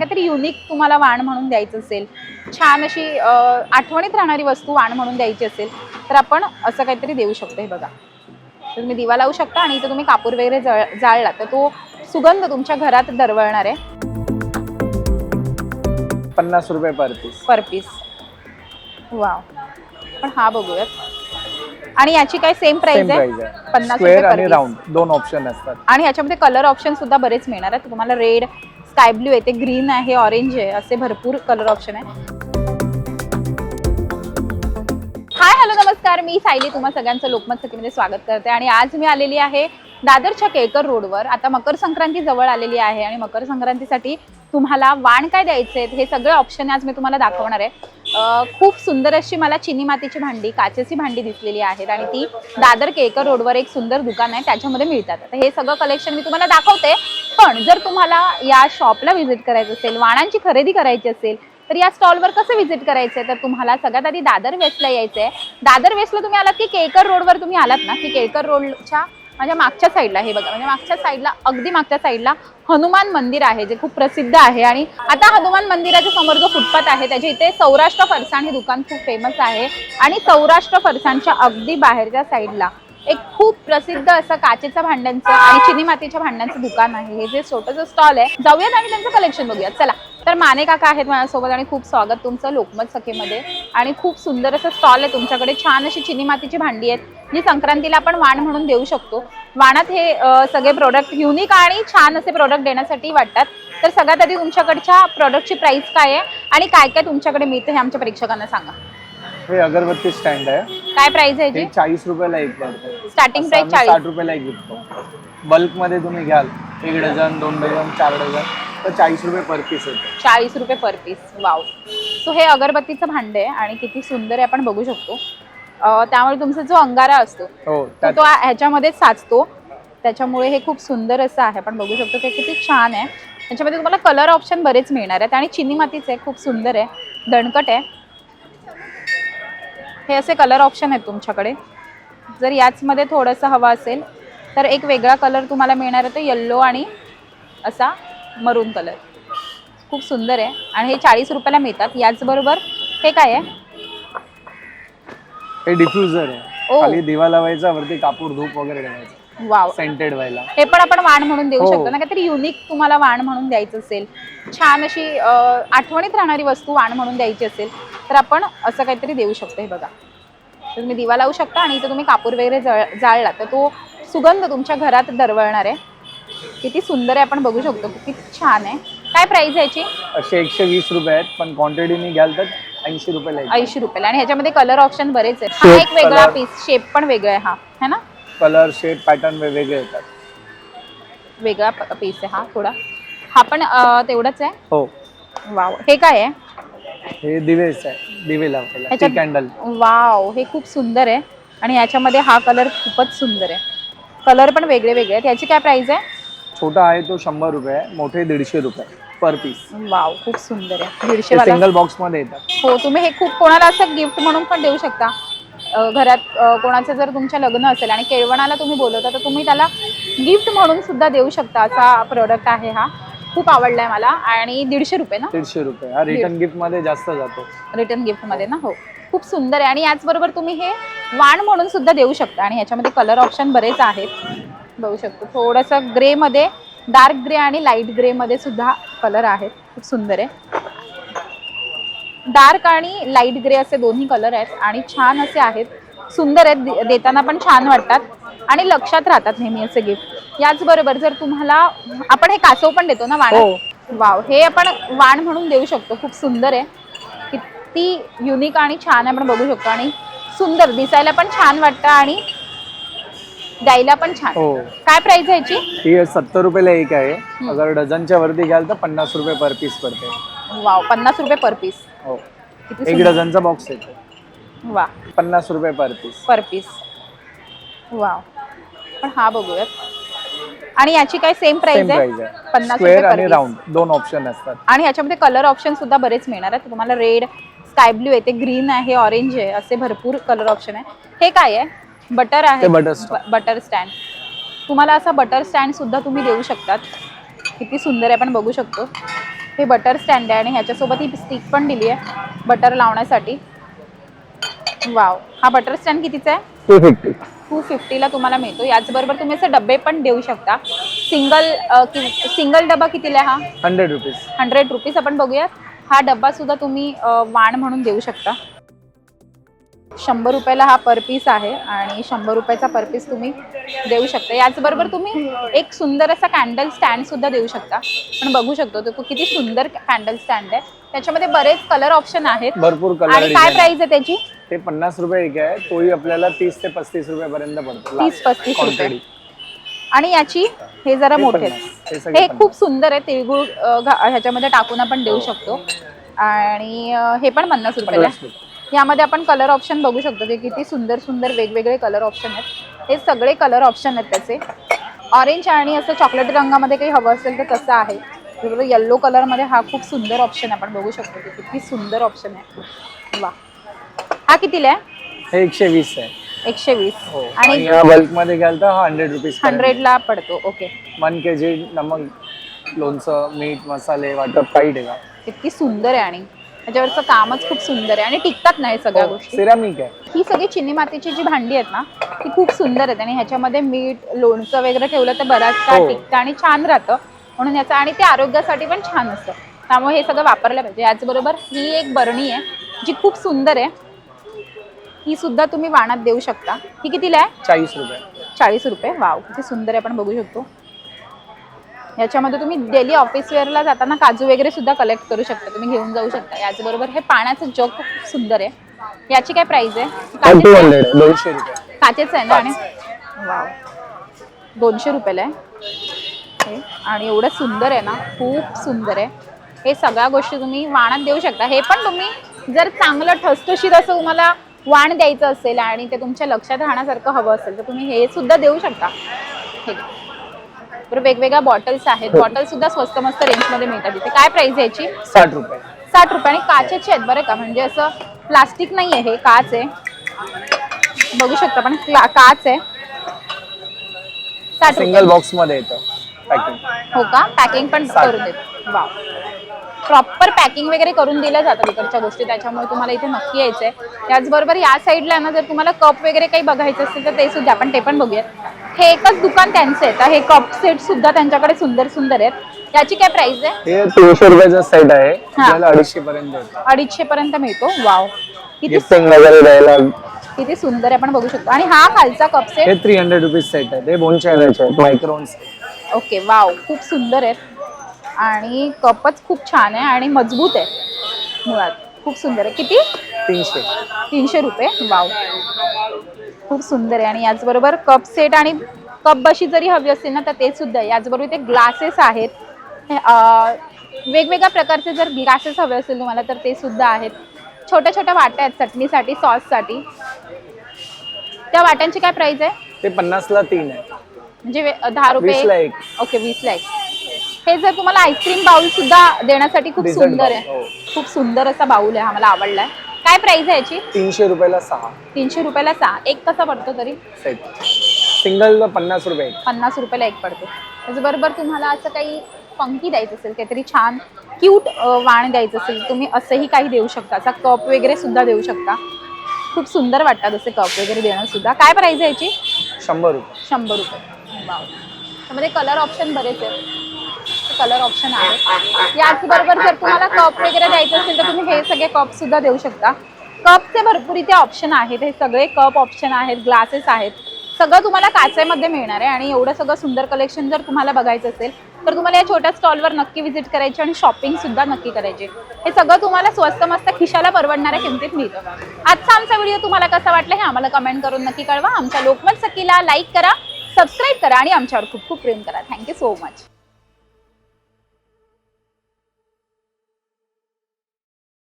काहीतरी युनिक तुम्हाला वाण म्हणून द्यायचं असेल. छान अशी आठवणीत राहणारी वस्तू वाण म्हणून द्यायची असेल तर आपण असं काहीतरी देऊ शकतो हे बघा. तर तुम्ही दिवा लावू शकता आणि इथं तुम्ही कापूर वगैरे जळ जाळला तर तो सुगंध तुमच्या घरात दरवळणार आहे. पन्नास रुपये per piece per piece wow पण हा बघूयात. आणि याची काय सेम प्राइस आहे? पन्नास स्क्वेअर रुपये आणि राऊंड दोन ऑप्शन असतात. आणि ह्याच्यामध्ये कलर ऑप्शन सुद्धा बरेच मिळणार आहेत. तुम्हाला रेड स्काय ब्ल्यू आहे ते ग्रीन आहे ऑरेंज आहे असे भरपूर कलर ऑप्शन आहे. हाय हॅलो नमस्कार. मी सायली तुम्हा सगळ्यांचं लोकमत सखीमध्ये स्वागत करते. आणि आज मी आलेली आहे दादरच्या केळकर रोडवर. आता मकर संक्रांती जवळ आलेली आहे आणि मकर संक्रांतीसाठी तुम्हाला वाण काय द्यायचे हे सगळे ऑप्शन आज मी तुम्हाला दाखवणार आहे. खूप सुंदर अशी मला चिनी मातीची भांडी काचेची भांडी दिसलेली आहेत आणि ती दादर केळकर रोडवर एक सुंदर दुकान आहे त्याच्यामध्ये मिळतात. हे सगळं कलेक्शन मी तुम्हाला दाखवते. पण जर तुम्हाला या शॉपला व्हिजिट करायचं असेल वाणांची खरेदी करायची असेल तर या स्टॉलवर कसं व्हिजिट करायचंय? तर तुम्हाला सगळ्यात आधी दादर वेस्टला यायचंय. दादर वेस्टला तुम्ही आलात की केळकर रोडवर तुम्ही आलात ना? की केळकर रोडच्या माझ्या मागच्या साईडला हे बघा म्हणजे मागच्या साईडला अगदी मागच्या साईडला हनुमान मंदिर आहे जे खूप प्रसिद्ध आहे. आणि आता हनुमान मंदिराच्या समोर जो फुटपाथ आहे त्याच्या इथे सौराष्ट्र फरसाण हे दुकान खूप फेमस आहे. आणि सौराष्ट्र फरसाणच्या अगदी बाहेरच्या साईडला एक खूप प्रसिद्ध असं काचेच्या भांड्यांचं आणि चिनी मातीच्या भांड्यांचं दुकान आहे. हे जे छोटंसं स्टॉल आहे जाऊयात आणि त्यांचं कलेक्शन बघूयात. चला तर माने काका आहेत माझ्यासोबत आणि खूप स्वागत तुमचं लोकमत सखेमध्ये. आणि खूप सुंदर असं स्टॉल आहे तुमच्याकडे. छान अशी चिनी मातीची भांडी आहेत. जी संक्रांतीला आपण वाण म्हणून देऊ शकतो. वाणात हे सगळे प्रोडक्ट युनिक आणि छान असे प्रोडक्ट देण्यासाठी वाटतात. तर सगळ्यात आधी तुमच्याकडच्या प्रोडक्टची प्राइस काय आहे आणि काय काय तुमच्याकडे मिळतं हे आमच्या प्रेक्षकांना सांगा. हे अगरबत्ती स्टँड आहे. काय प्राइस आहे चाळीस रुपयाला एक पडतं स्टार्टिंग प्राइस साठ रुपयाला एक विकतो. बल्कमध्ये तुम्ही घ्याल एक डझन दोन डझन चार डझन तर चाळीस रुपये पर पीस येते चाळीस रुपये पर पीस वाव सो हे अगरबत्तीचं भांड आहे आणि किती सुंदर आहे आपण बघू शकतो. त्यामुळे तुमचा जो अंगारा असतो हो तो ह्याच्यामध्ये साचतो. त्याच्यामुळे हे खूप सुंदर असं आहे. आपण बघू शकतो की किती छान आहे. त्याच्यामध्ये तुम्हाला कलर ऑप्शन बरेच मिळणार आहेत. आणि चिनी मातीचे आहे खूप सुंदर आहे. दणकट आहे. हे असे कलर ऑप्शन आहेत तुमच्याकडे. जर याचमध्ये थोडंसं हवं असेल तर एक वेगळा कलर तुम्हाला मिळणार आहे तो येल्लो आणि असा मरून कलर खूप सुंदर आहे. आणि हे चाळीस रुपयाला मिळतात. याचबरोबर हे काय आहे? हे डिफ्युजर ओ. आहे खाली दिवा लावायचा वरती कापूर धूप वगैरे ठेवायचा वाव. सेंटेड व्हायला. हे पण आपण वाण म्हणून देऊ हो. शकतो. ना काहीतरी युनिक तुम्हाला वाण म्हणून द्यायचं असेल छान अशी अं, आठवणीत राहणारी वस्तू वाण म्हणून द्यायची असेल तर आपण असं काहीतरी देऊ शकतो हे बघा. तर तुम्ही दिवा लावू शकता आणि इथं तुम्ही कापूर वगैरे जळ जाळला तर तो सुगंध तुमच्या घरात दरवळणार आहे. किती सुंदर आहे आपण बघू शकतो. किती छान आहे. काय प्राइस आहे याची? असे एकशे वीस रुपये आहेत पण क्वांटिटीने घ्याल तर ऐंशी रुपयाला एक ऐंशी रुपयाला. आणि ह्याच्यामध्ये कलर ऑप्शन बरेच आहेत. हा Shape, एक वेगळा color. पीस शेप पण वेगळा आहे हा. है ना? कलर शेप पॅटर्न वेगवेगळे येतात. वेगळा पीस आहे हा थोडा. हा पण अं, तेवढाच आहे? हो. वाव. हे काय आहे? हे दिवेच आहे. दिवे ह्याच्यात- कॅन्डल वाव. हे खूप सुंदर आहे. आणि याच्यामध्ये हा कलर खूपच सुंदर आहे. कलर पण वेगळे वेगळे आहेत. याची काय प्राइस आहे? छोटा आहे तो शंभर रुपये आहे मोठे दीडशे रुपये. पर पीस वाव खूप सुंदर आहे. दीडशे ते वाला सिंगल बॉक्समध्ये येतात. हो तुम्ही हे खूप कोणाला असं गिफ्ट म्हणून पण देऊ शकता. अं, घरात अं, कोणाचं जर तुमच्या लग्न असेल आणि केळवणाला तुम्ही बोलवता तर तुम्ही त्याला गिफ्ट म्हणून सुद्धा देऊ शकता असा प्रोडक्ट आहे हा. खूप आवडलाय मला. आणि दीडशे रुपये ना? दीडशे रुपये. हा रिटर्न गिफ्टमध्ये जास्त जातो. रिटर्न गिफ्टमध्ये ना? हो. खूप सुंदर आहे. आणि याचबरोबर तुम्ही हे वाण म्हणून सुद्धा देऊ शकता. आणि ह्याच्यामध्ये कलर ऑप्शन बरेच आहेत. बघू शकतो. थोडंसं ग्रेमध्ये डार्क ग्रे आणि लाइट ग्रेमध्ये सुद्धा कलर आहेत. खूप सुंदर आहे. डार्क आणि लाइट ग्रे असे दोन्ही कलर आहेत आणि छान असे आहेत. सुंदर आहेत. देताना पण छान वाटतात आणि लक्षात राहतात नेहमी असे गिफ्ट याचबरोबर जर तुम्हाला आपण हे कासव पण देतो ना वाण हो. वाव. हे आपण वाण म्हणून देऊ शकतो. खूप सुंदर आहे. किती युनिक आणि छान आहे आपण बघू शकतो. आणि सुंदर दिसायला पण छान वाटतं आणि द्यायला पण छान. हो. काय प्राइस आहे याची? ही सत्तर रुपयाला एक आहे. अगर डझनच्या वरती घ्याल तर पन्नास रुपये पर पीस पडते. वाव पन्नास रुपये पर पीस हो. किती एक सुंदर. डझनचा बॉक्स येतो वा पन्नास रुपये per piece per piece wow. पण हा बघूयात. आणि याची काय सेम सेम प्राइस आहे? पन्नास स्क्वेअर रुपये आणि राऊंड दोन ऑप्शन असतात. आणि ह्याच्यामध्ये कलर ऑप्शन सुद्धा बरेच मिळणार आहेत. तुम्हाला रेड स्काय ब्ल्यू आहे ते ग्रीन आहे ऑरेंज आहे असे भरपूर कलर ऑप्शन आहे. हे काय आहे? बटर आहे. ते butter stand. बटर स्टँड तुम्हाला असा बटर स्टँड सुद्धा तुम्ही देऊ शकतात. किती सुंदर आहे आपण बघू शकतो. हे बटर स्टँड आहे आणि ह्याच्यासोबत ही स्टिक पण दिली आहे बटर लावण्यासाठी. वाव हा बटर स्टँड कितीचा आहे? टू फिफ्टी टू फिफ्टीला तुम्हाला मिळतो. याचबरोबर तुम्ही असे डबे पण देऊ शकता. सिंगल सिंगल डबा कितीला आहे हा? हंड्रेड रुपीज हंड्रेड रुपीज आपण बघूयात. हा डब्बा सुद्धा तुम्ही अ, वाण म्हणून देऊ शकता. शंभर रुपयाला हा पर पीस आहे आणि शंभर रुपयाचा पर पीस तुम्ही देऊ शकता. याचबरोबर तुम्ही एक सुंदर असा कॅन्डल स्टँड सुद्धा देऊ शकता. पण बघू शकतो तो किती सुंदर कॅन्डल स्टँड आहे. त्याच्यामध्ये बरेच कलर ऑप्शन आहेत. भरपूर कलर आणि काय प्राइस आहे. त्याची? ते पन्नास रुपये एक आहे. तोही आपल्याला तीस ते पस्तीस रुपयापर्यंत पडतो. तीस पस्तीस रुपये. आणि याची हे जरा मोठे. हे. खूप सुंदर आहे. तिळगुळ ह्याच्यामध्ये टाकून आपण देऊ शकतो. आणि हे पण पन्नास रुपयाला. रुपये. यामध्ये आपण कलर ऑप्शन बघू शकतो ते किती सुंदर सुंदर वेगवेगळे कलर ऑप्शन आहेत. हे सगळे कलर ऑप्शन आहेत त्याचे. ऑरेंज आणि असं चॉकलेट रंगामध्ये काही हवं असेल तर तसं आहे. बरोबर येल्लो कलरमध्ये हा खूप सुंदर ऑप्शन आपण बघू शकतो ते किती सुंदर ऑप्शन आहे. वा हा कितीला आहे? एकशे वीस आहे. एकशे वीस. हो. आणि हा बल्कमध्ये घ्याल तर हंड्रेड रुपीज हंड्रेडला पडतो. ओके वन के जी नमक लोणचं मीठ मसाले वाटप काही किती सुंदर आहे आणि त्याच्यावरचं कामच खूप सुंदर आहे आणि टिकतात नाही सगळ्या हो, गोष्टी. सिरामिक आहे. ही सगळी चिनी मातीची जी भांडी आहेत ना ती खूप सुंदर आहेत आणि ह्याच्यामध्ये मीठ लोणचं वगैरे ठेवलं तर बराच काळ हो. टिकतं आणि छान राहतं. म्हणून याचं आणि ते आरोग्यासाठी पण छान असतं. त्यामुळे हे सगळं वापरलं पाहिजे. याचबरोबर ही एक बरणी आहे जी खूप सुंदर आहे. ही सुद्धा तुम्ही वाणात देऊ शकता. ही कितीला आहे? चाळीस रुपये. चाळीस रुपये. वाव किती सुंदर आहे आपण बघू शकतो. याच्यामध्ये तुम्ही डेली ऑफिस वेअरला जाताना काजू वगैरे सुद्धा कलेक्ट करू शकता. तुम्ही घेऊन जाऊ शकता. याचबरोबर हे पाण्याचं जग खूप सुंदर आहे. याची काय प्राइस आहे? काचेचं आहे? आहे ना आणि? वाव दोनशे रुपयाला आहे. आणि एवढं सुंदर आहे ना. खूप सुंदर आहे. हे सगळ्या गोष्टी तुम्ही वाणात देऊ शकता. हे पण तुम्ही जर चांगलं ठसठशीत असं तुम्हाला वाण द्यायचं असेल आणि ते तुमच्या लक्षात राहण्यासारखं हवं असेल तर तुम्ही हे सुद्धा देऊ शकता. हे. घ्या. बरं वेगवेगळ्या बॉटल्स आहेत. बॉटल सुद्धा स्वस्त मस्त रेंजमध्ये मिळतात तिथे काय प्राइस आहे याची? साठ रुपये. साठ रुपये. आणि काचेचे आहेत बरं का? म्हणजे असं प्लास्टिक नाही आहे हे काच आहे. बघू शकता पण क्ला- काच आहे. साठ सिंगल रुपये. बॉक्समध्ये येतं पॅकिंग हो का? पॅकिंग पण साठ. करून देत. वा प्रॉपर पॅकिंग वगैरे करून दिल्या जातात इकडच्या गोष्टी. त्याच्यामुळे तुम्हाला इथे नक्की यायचं आहे त्याचबरोबर या साईडला ना जर तुम्हाला कप वगैरे काही बघायचं असेल तर ते सुद्धा आपण ते पण बघूयात. हे एकच दुकान त्यांचं आहे. तर हे कप सेट सुद्धा त्यांच्याकडे सुंदर सुंदर आहेत. याची काय प्राइस आहे? हे तीनशे रुपयाचा सेट आहे. आपल्याला अडीचशे पर्यंत येतो. अडीचशे पर्यंत मिळतो. वाव किती गिफ्टिंग वगैरे द्यायला. किती सुंदर आहे आपण बघू शकतो. आणि हा खालचा कप सेट हे थ्री हंड्रेड रुपीज सेट आहे. ते आणायचे आहेत. मायक्रोन्स ओके वाव खूप सुंदर आहेत. आणि कपच खूप छान आहे आणि मजबूत आहे. मुळात खूप सुंदर आहे. किती? तीनशे. तीनशे रुपये. वाव खूप सुंदर आहे. आणि याचबरोबर कप सेट आणि कप बशी जरी हवी असेल ना तर ते सुद्धा याचबरोबर इथे ग्लासेस आहेत. वेगवेगळ्या प्रकारचे जर ग्लासेस हवे असेल तुम्हाला तर ते सुद्धा आहेत. छोट्या छोट्या वाट्या आहेत चटणीसाठी सॉससाठी त्या वाट्यांची काय प्राइस आहे? ते पन्नासला तीन आहे. म्हणजे दहा रुपये ओके वीसला एक. हे जर तुम्हाला आईस्क्रीम बाउल सुद्धा देण्यासाठी खूप सुंदर आहे. हो. खूप सुंदर असा बाउल आहे हा मला आवडलाय. काय प्राइस आहे याची? तीनशे रुपयाला सहा. तीनशे रुपयाला सहा. एक कसा पडतो तरी? सेट सिंगल पन्नास रुपये. पन्नास रुपयाला एक पडतो. त्याचबरोबर तुम्हाला असं काही पंक्ती द्यायचं असेल काहीतरी छान क्यूट वाण द्यायचं असेल तुम्ही असंही काही देऊ शकता. असा कप वगैरे सुद्धा देऊ शकता. खूप सुंदर वाटतात असे कप वगैरे देणं सुद्धा. काय प्राइस आहे याची? शंभर रुपये. शंभर रुपये. वाव त्यामध्ये कलर ऑप्शन बरेच आहेत. कलर ऑप्शन आहे. याचबरोबर जर तुम्हाला कप वगैरे द्यायचं असेल तर तुम्ही हे सगळे कप सुद्धा देऊ शकता. कपचे भरपूर इथे ऑप्शन आहेत. हे सगळे कप ऑप्शन आहेत ग्लासेस आहेत. सगळं तुम्हाला काचेमध्ये मिळणार आहे आणि एवढं सगळं सुंदर कलेक्शन जर तुम्हाला बघायचं असेल तर तुम्हाला या छोट्या स्टॉलवर नक्की व्हिजिट करायची आणि शॉपिंग सुद्धा नक्की करायची. हे सगळं तुम्हाला स्वस्त मस्त खिशाला परवडणाऱ्या किमतीत मिळतं. आजचा आमचा व्हिडिओ तुम्हाला कसा वाटला हे आम्हाला कमेंट करून नक्की कळवा. आमच्या लोकमत सखीला लाईक करा सबस्क्राईब करा आणि आमच्यावर खूप खूप प्रेम करा. Thank you so much